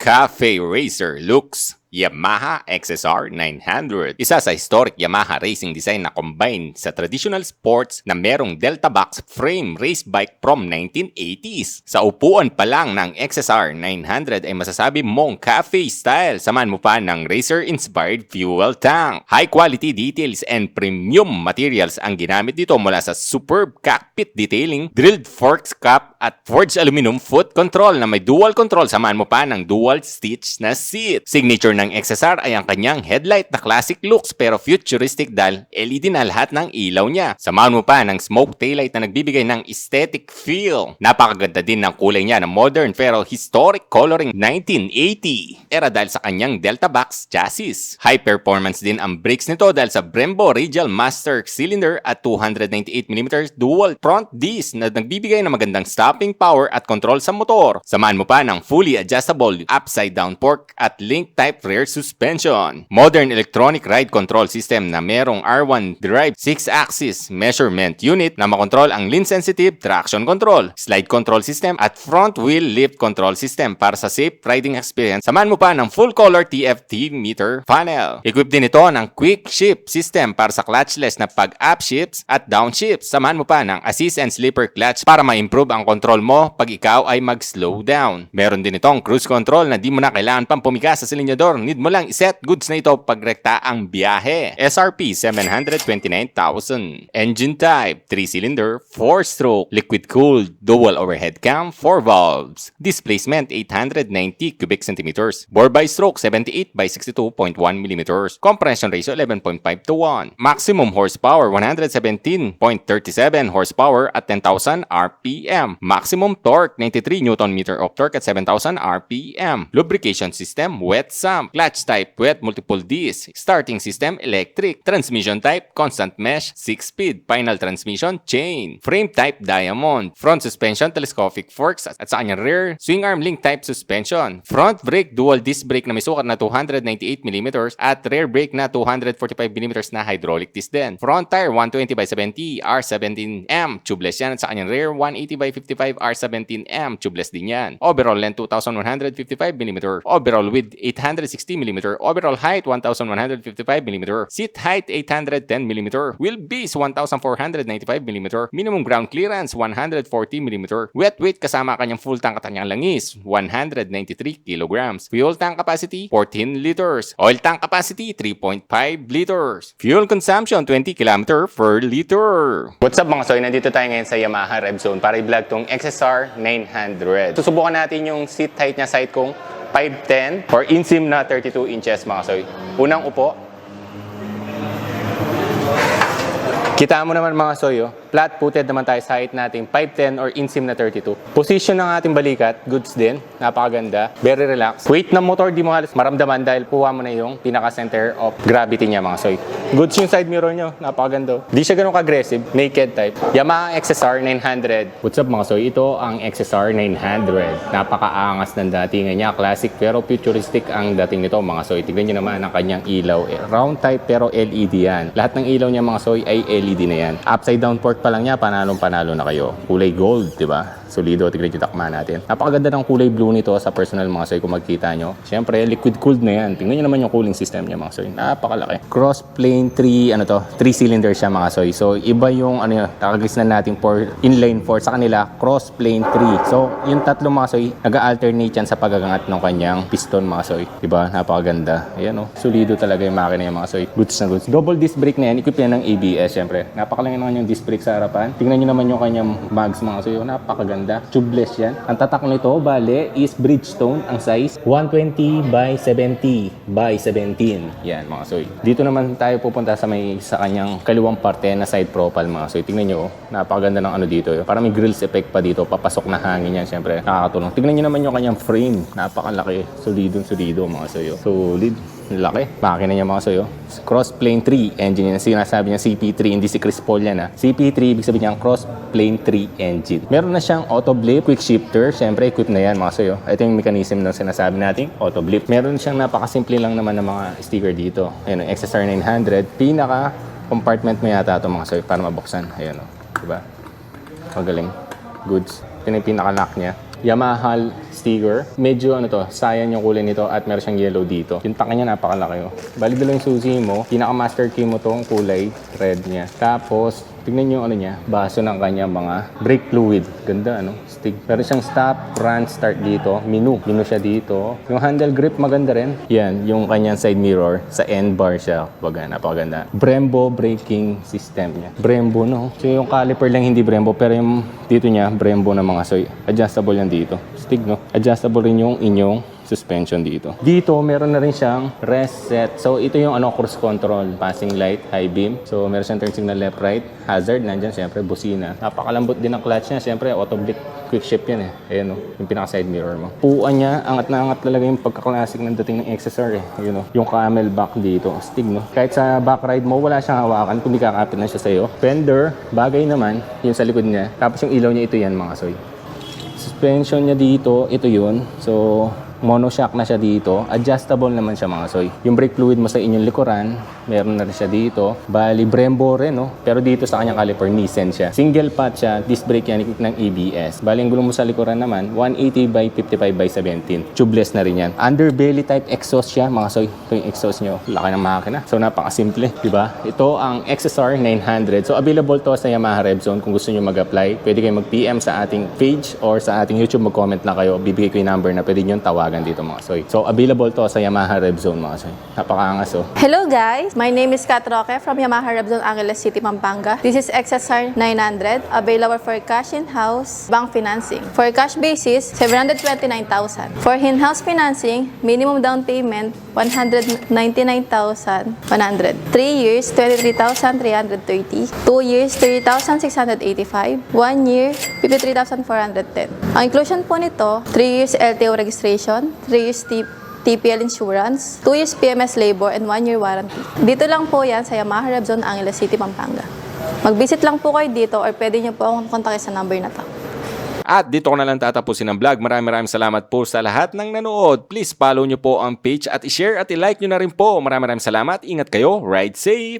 Cafe Racer looks Yamaha XSR 900. Isa sa historic Yamaha racing design na combine sa traditional sports na merong delta box frame race bike from 1980s. Sa upuan pa lang ng XSR 900 ay masasabi mong cafe style. Saman mo pa ng racer-inspired fuel tank. High quality details and premium materials ang ginamit dito mula sa superb cockpit detailing, drilled forks cap at forged aluminum foot control na may dual control. Saman mo pa ng dual stitch na seat. Signature ng XSR ay ang kanyang headlight na classic looks pero futuristic dahil LED na lahat ng ilaw niya. Samahan mo pa ng smoke taillight na nagbibigay ng aesthetic feel. Napakaganda din ng kulay niya na modern pero historic coloring 1980. Era dahil sa kanyang Delta Box chassis. High performance din ang brakes nito dahil sa Brembo Radial Master Cylinder at 298mm dual front disc na nagbibigay ng magandang stopping power at control sa motor. Samahan mo pa ng fully adjustable upside down fork at link type rear suspension. Modern electronic ride control system na merong R1 derived 6-axis measurement unit na makontrol ang lean sensitive traction control, slide control system at front wheel lift control system para sa safe riding experience. Samahan mo pa ng full color TFT meter panel. Equipped din ito ng quick shift system para sa clutchless na pag-up shifts at down shifts. Samahan mo pa ng assist and slipper clutch para ma-improve ang control mo pag ikaw ay mag-slow down. Meron din itong cruise control na di mo na kailangan pang pumiga sa silinyador. Need mo lang iset goods na ito pag rekta ang biyahe. SRP 729,000. Engine type 3-cylinder, 4-stroke, liquid-cooled, dual overhead cam, 4 valves. Displacement 890 cubic centimeters. Bore by stroke 78 by 62.1 millimeters. Compression ratio 11.5 to 1. Maximum horsepower 117.37 horsepower at 10,000 RPM. Maximum torque 93 Newton meter of torque at 7,000 RPM. Lubrication system wet sump. Clutch type wet multiple disc. Starting system electric. Transmission type constant mesh 6 speed. Final transmission chain. Frame type diamond. Front suspension telescopic forks at sa kanyang rear swing arm link type suspension. Front brake dual disc brake na may sukat na 298mm at rear brake na 245mm na hydraulic disc din. Front tire 120 by 70 R17M tubeless yan at sa kanyang rear 180 by 55 R17M tubeless din yan. Overall length 2155mm. Overall width 860mm. Overall height 1155mm. Seat height 810mm. Wheelbase 1495mm. Minimum ground clearance 140mm. Wet weight kasama kanyang full tank at kanyang langis 193 kilograms. Fuel tank capacity 14 liters. Oil tank capacity 3.5 liters. Fuel consumption 20 km per liter. What's up mga soy? Nandito tayo ngayon sa Yamaha Rev Zone para i-vlog tong XSR 900. Susubukan natin yung seat height niya side kong 5'10 or insim na 32 inches mga soy. Unang upo. Kita mo naman mga soy, oh. flat footed naman tayo sa height natin, 5'10 or insim na 32. Position ng ating balikat, goods din, napakaganda, very relaxed. Weight ng motor, di mo halos maramdaman dahil kuha mo na yung pinaka-center of gravity niya mga soy. Goods yung side mirror nyo, napakaganda. Di siya ganun ka-aggressive, naked type. Yamaha XSR 900. What's up mga soy? Ito ang XSR 900. Napakaangas ng datingan niya, classic pero futuristic ang dating nito mga soy. Tignan nyo naman ang kanyang ilaw. Eh, Round type pero LED yan. Lahat ng ilaw niya mga soy ay LED na yan. Upside down port pa lang niya, panalong panalo na kayo. Kulay gold, di ba? Solido, tignan yung takma natin. Napakaganda ng kulay blue nito sa personal mga soy kung magkita nyo. Siyempre, liquid cooled na yan. Tingnan nyo naman yung cooling system niya mga soy. Napakalaki. Cross plane 3, ano to, 3 cylinder siya mga soy. So, iba yung ano yun, kakagisnan natin for inline 4 sa kanila, cross plane 3. So, yung tatlo mga soy, nag-alternate yan sa pagagangat ng kanyang piston mga soy. Diba? Napakaganda. Ayan o. Solido talaga yung makina yung mga soy. Goods na goods. Double disc brake na yan. Equip yan ng ABS syempre. Napakalaki naman yung disc brake sa harapan. Tingnan nyo naman yung kanyang mags mga soy. Napakaganda. Tubeless yan. Ang tatak nito, bale, is Bridgestone. Ang size, 120 by 70 by 17. Yan mga soy. Dito naman tayo pupunta sa may sa kanyang kaliwang parte na side profile mga soy. Tingnan nyo, oh. napakaganda ng ano dito. Parang may grills effect pa dito. Papasok na hangin yan. Siyempre, nakakatulong. Tingnan nyo naman yung kanyang frame. Napakalaki. Solidong solido mga soy. oh. Solid. Laki. Makina niya mga soyo. Cross Plane 3 engine yan. Sinasabi niya CP3, hindi si Chris Paul yan ha. CP3, ibig sabihin niya Cross Plane 3 engine. Meron na siyang auto blip, quick shifter. Siyempre, equip na yan mga soyo. Ito yung mechanism ng sinasabi nating auto blip. Meron siyang napakasimple lang naman ng mga sticker dito. Ayan, yung XSR 900. Pinaka compartment mo yata ito mga soyo para mabuksan. Ayan o. Diba? Magaling. Goods. Ito yung pinaka-lock niya. Yamaha sticker. Medyo ano to, cyan yung kulay nito at meron siyang yellow dito. Yung taka niya napakalaki oh. Bali dala yung susi mo, pinaka master key mo tong kulay red niya. Tapos Tignan nyo yung ano niya, baso ng kanya mga brake fluid. Ganda ano, stick. Meron siyang stop, run, start dito. Menu, menu siya dito. Yung handle grip maganda rin. Yan, yung kanyang side mirror. Sa end bar siya. Baga, napakaganda. Brembo braking system niya. Brembo no. So yung caliper lang hindi Brembo, pero yung dito niya, Brembo na mga soy. Adjustable yan dito. Stick no. Adjustable rin yung inyong suspension dito. Dito, meron na rin siyang rest set. So, ito yung ano, cruise control. Passing light, high beam. So, meron siyang turn signal left, right. Hazard, nandyan, syempre, busina. Napakalambot din ang clutch niya. Syempre, auto blick quick shift yan eh. Ayan o, yung pinaka side mirror mo. Puan niya, angat na angat talaga yung pagka-classic ng dating ng XSR eh. Yun o, yung camel back dito. Stig no. Kahit sa back ride mo, wala siyang hawakan kung di kakapit na siya sa'yo. Fender, bagay naman, yung sa likod niya. Tapos yung ilaw niya, ito yan mga soy. Suspension niya dito, ito yun. So, monoshock na siya dito. Adjustable naman siya mga soy. Yung brake fluid mo sa inyong likuran, meron na rin siya dito. Bali, Brembo rin, no? Pero dito sa kanyang caliper, Nissan siya. Single pot siya, disc brake yan ng ABS. Bali, ang gulong mo sa likuran naman, 180 by 55 by 17. Tubeless na rin yan. Underbelly type exhaust siya, mga soy. Ito yung exhaust nyo. Laki ng makina. So, napakasimple, di ba? Ito ang XSR 900. So, available to sa Yamaha RevZone kung gusto nyo mag-apply. Pwede kayo mag-PM sa ating page or sa ating YouTube, mag-comment na kayo. Bibigay ko yung number na pwede nyo tawagan dito mga soy. So, available to sa Yamaha RevZone mga soy. Napakaangas oh. Hello guys! My name is Kat Roque from Yamaha Repzone Angeles City, Pampanga. This is XSR 900, available for cash in-house bank financing. For cash basis, 729,000. For in-house financing, minimum down payment, 199,100. 3 years, 23,330. 2 years, 30,685. 1 year, 53,410. Ang inclusion po nito, 3 years LTO registration, 3 years TPL insurance, 2 years PMS labor, and 1 year warranty. Dito lang po yan sa Yamaha Repzone Angeles City, Pampanga. Mag-visit lang po kayo dito or pwede nyo po akong kontakin sa number na to. At dito ko na lang tatapusin ang vlog. Maraming maraming salamat po sa lahat ng nanood. Please follow nyo po ang page at i-share at i-like nyo na rin po. Maraming maraming salamat. Ingat kayo. Ride safe!